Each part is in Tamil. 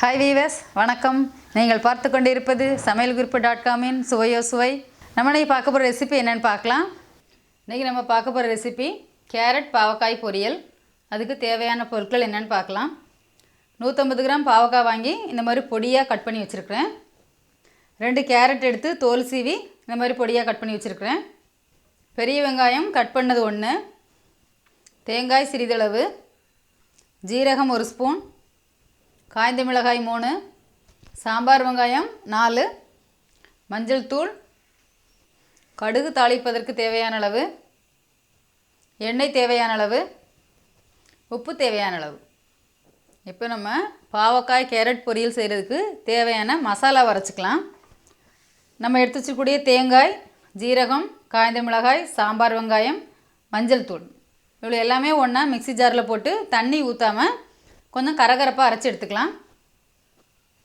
ஹாய் வீவர்ஸ் வணக்கம். நீங்கள் பார்த்து கொண்டிருப்பது சமையல் குறிப்பு டாட் காமின் சுவையோ சுவை. நம்ம இன்றைக்கி பார்க்க போகிற ரெசிபி என்னென்னு பார்க்கலாம். இன்றைக்கி நம்ம பார்க்க போகிற ரெசிபி கேரட் பாவக்காய் பொரியல். அதுக்கு தேவையான பொருட்கள் என்னென்னு பார்க்கலாம். நூற்றம்பது கிராம் பாவக்காய் வாங்கி இந்த மாதிரி பொடியாக கட் பண்ணி வச்சுருக்கிறேன். ரெண்டு கேரட் எடுத்து தோல் சீவி இந்த மாதிரி பொடியாக கட் பண்ணி வச்சுருக்கிறேன். பெரிய வெங்காயம் கட் பண்ணது ஒன்று தேங்காய் சிறிதளவு. ஜீரகம் ஒரு ஸ்பூன். காய்ந்த மிளகாய் மூணு சாம்பார் வெங்காயம் நாலு மஞ்சள் தூள் கடுகு தாளிப்பதற்கு தேவையான அளவு எண்ணெய் தேவையான அளவு உப்பு தேவையான அளவு. இப்போ நம்ம பாவக்காய் கேரட் பொரியல் செய்கிறதுக்கு தேவையான மசாலா வரைச்சிக்கலாம் நம்ம எடுத்து வச்சுக்கூடிய தேங்காய் ஜீரகம் காய்ந்த மிளகாய் சாம்பார் வெங்காயம் மஞ்சள் தூள். இவ்வளோ எல்லாமே ஒன்றா மிக்ஸி ஜாரில் போட்டு தண்ணி ஊற்றாமல் கொஞ்சம் கரகரப்பாக அரைச்சி எடுத்துக்கலாம்.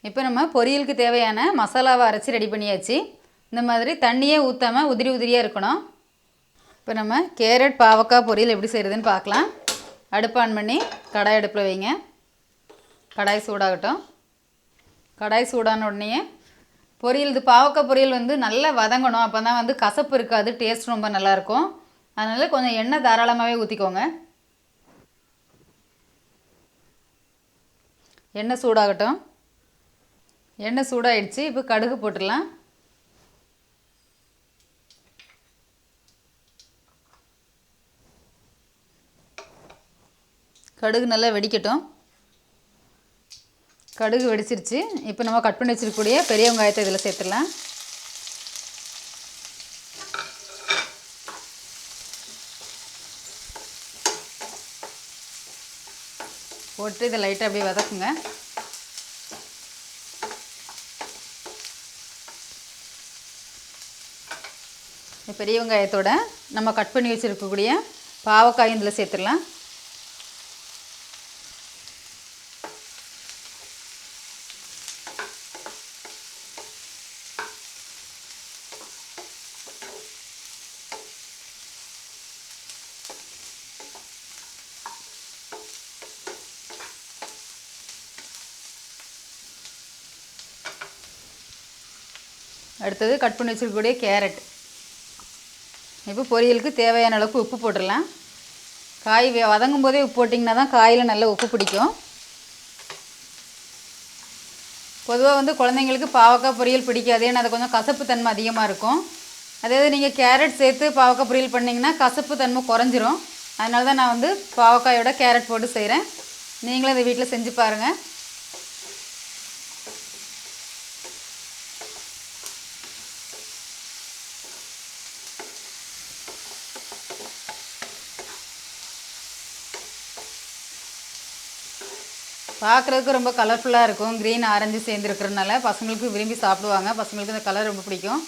இப்போ நம்ம பொரியலுக்கு தேவையான மசாலாவை அரைச்சி ரெடி பண்ணியாச்சு. இந்த மாதிரி தண்ணியே ஊற்றாமல் உதிரி உதிரியாக இருக்கணும். இப்போ நம்ம கேரட் பாவக்காய் பொரியல் எப்படி செய்கிறதுன்னு பார்க்கலாம். அடுப்பு ஆன் பண்ணி கடாய் அடுப்பில் வைங்க. கடாய் சூடாகட்டும். கடாய் சூடான உடனே பொரியல் இது பாவக்காய் பொரியல் வந்து நல்லா வதங்கணும். அப்போ தான் வந்து கசப்பு இருக்காது டேஸ்ட் ரொம்ப நல்லாயிருக்கும் அதனால் கொஞ்சம் எண்ணெய் தாராளமாகவே ஊற்றிக்கோங்க எண்ணெய் சூடாகட்டும். எண்ணெய் சூடாயிடுச்சு இப்போ கடுகு போட்டுடலாம். கடுகு நல்லா வெடிக்கட்டும். கடுகு வெடிச்சிருச்சு. இப்போ நம்ம கட் பண்ணி வச்சிருக்கக்கூடிய பெரிய வெங்காயத்தை இதில் சேர்த்துடலாம். போட்டு இதை லைட்டாக அப்படியே வதக்குங்க. இந்த பெரிய வெங்காயத்தோட நம்ம கட் பண்ணி வச்சுருக்கக்கூடிய பாவக்காயும் இதில் சேர்த்துடலாம். அடுத்தது கட் பண்ணி வச்சுருக்கக்கூடிய கேரட். இப்போ பொரியலுக்கு தேவையான அளவுக்கு உப்பு போட்டுடலாம். காய் வே- வதங்கும் போதே உப்பு போட்டிங்கன்னா தான் காயில் நல்ல உப்பு பிடிக்கும். பொதுவாக வந்து குழந்தைங்களுக்கு பாவக்காய் பொரியல் பிடிக்காது ஏன்னா அது கொஞ்சம் கசப்பு தன்மை அதிகமாக இருக்கும். அதாவது நீங்கள் கேரட் சேர்த்து பாவக்காய் பொரியல் பண்ணிங்கன்னா கசப்பு தன்மை குறைஞ்சிரும். அதனால தான் நான் வந்து பாவக்காயோட கேரட் போட்டு செய்கிறேன் நீங்களும் இதை வீட்டில் செஞ்சு பாருங்கள் பார்க்குறதுக்கு ரொம்ப கலர்ஃபுல்லாக இருக்கும். க்ரீன் ஆரஞ்சு சேர்ந்துருக்கிறதுனால பசங்களுக்கு விரும்பி சாப்பிடுவாங்க. பசங்களுக்கு இந்த கலர் ரொம்ப பிடிக்கும்.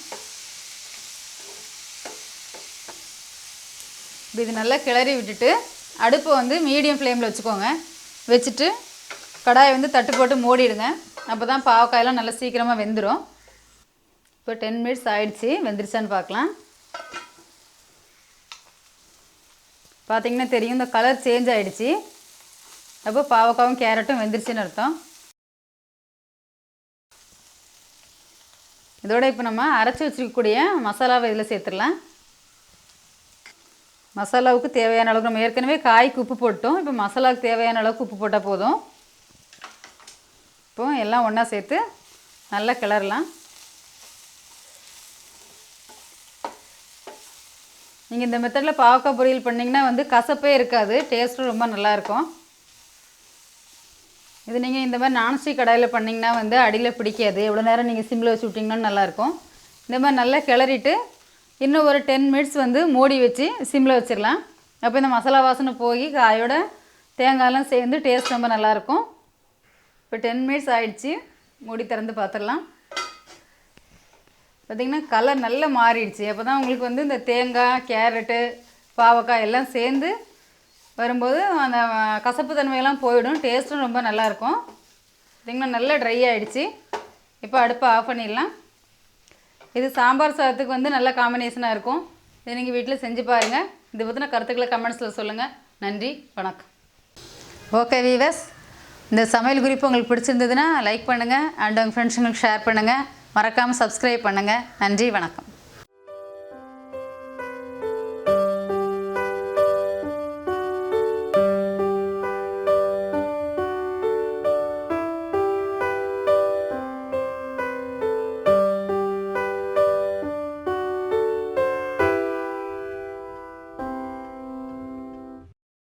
இது நல்லா கிளறி விட்டுட்டு அடுப்பை வந்து மீடியம் ஃப்ளேமில் வச்சுக்கோங்க. வச்சுட்டு கடாயை வந்து தட்டு போட்டு மூடிடுங்க. அப்போ தான் பாவக்காயெல்லாம் நல்லா சீக்கிரமாக வெந்துடும் இப்போ டென் மினிட்ஸ் ஆகிடுச்சி வெந்துருச்சான்னு பார்க்கலாம். பார்த்தீங்கன்னா தெரியும். இந்த கலர் சேஞ்ச் ஆகிடுச்சி அப்போ பாவக்காவும் கேரட்டும் வெந்துருச்சுன்னு அர்த்தம். இதோட இப்போ நம்ம அரைச்சி வச்சிருக்கக்கூடிய மசாலாவை இதில் சேர்த்துடலாம். மசாலாவுக்கு தேவையான அளவுக்கு நம்ம ஏற்கனவே காய்க்கு உப்பு போட்டோம். இப்போ மசாலாவுக்கு தேவையான அளவுக்கு உப்பு போட்டால் போதும். இப்போ எல்லாம் ஒன்றா சேர்த்து நல்லா கிளறலாம். நீங்கள் இந்த மெத்தடில் பாவக்காய் பொரியல் பண்ணிங்கன்னா வந்து கசப்பே இருக்காது. டேஸ்ட்டும் ரொம்ப நல்லாயிருக்கும் இது நீங்கள் இந்த மாதிரி நான்ஸ்டிக் கடாயில் பண்ணிங்கன்னா வந்து அடியில் பிடிக்காது. எவ்வளோ நேரம் நீங்கள் சிம்மில் வச்சு விட்டிங்கன்னா நல்லாயிருக்கும். இந்த மாதிரி நல்லா கிளறிட்டு இன்னும் ஒரு டென் மினிட்ஸ் வந்து மூடி வச்சு சிம்மில் வச்சிடலாம். அப்போ இந்த மசாலா வாசனை போய் காயோட தேங்காயெல்லாம் சேர்ந்து டேஸ்ட் ரொம்ப நல்லாயிருக்கும். இப்போ டென் மினிட்ஸ் ஆயிடுச்சு. மூடி திறந்து பார்த்துடலாம் பார்த்திங்கன்னா கலர் நல்லா மாறிடுச்சு. அப்போ தான் உங்களுக்கு வந்து இந்த தேங்காய் கேரட்டு பாவக்காய் எல்லாம் சேர்ந்து வரும்போது அந்த கசப்பு தன்மையெல்லாம் போயிடும். டேஸ்ட்டும் ரொம்ப நல்லாயிருக்கும். பார்த்திங்கன்னா நல்லா ட்ரை ஆகிடுச்சு இப்போ அடுப்பை ஆஃப் பண்ணிடலாம். இது சாம்பார் சாதத்துக்கு வந்து நல்ல காம்பினேஷனாக இருக்கும். இதை நீங்கள் வீட்டில் செஞ்சு பாருங்கள் இதை பற்றின கருத்துக்களை கமெண்ட்ஸில் சொல்லுங்கள் நன்றி வணக்கம். ஓகே வீவர்ஸ் இந்த சமையல் குறிப்பு உங்களுக்கு பிடிச்சிருந்ததுன்னா லைக் பண்ணுங்கள் அண்ட் உங்கள் ஃப்ரெண்ட்ஸுங்களுக்கு ஷேர் பண்ணுங்கள் மறக்காமல் சப்ஸ்கிரைப் பண்ணுங்கள் நன்றி வணக்கம்.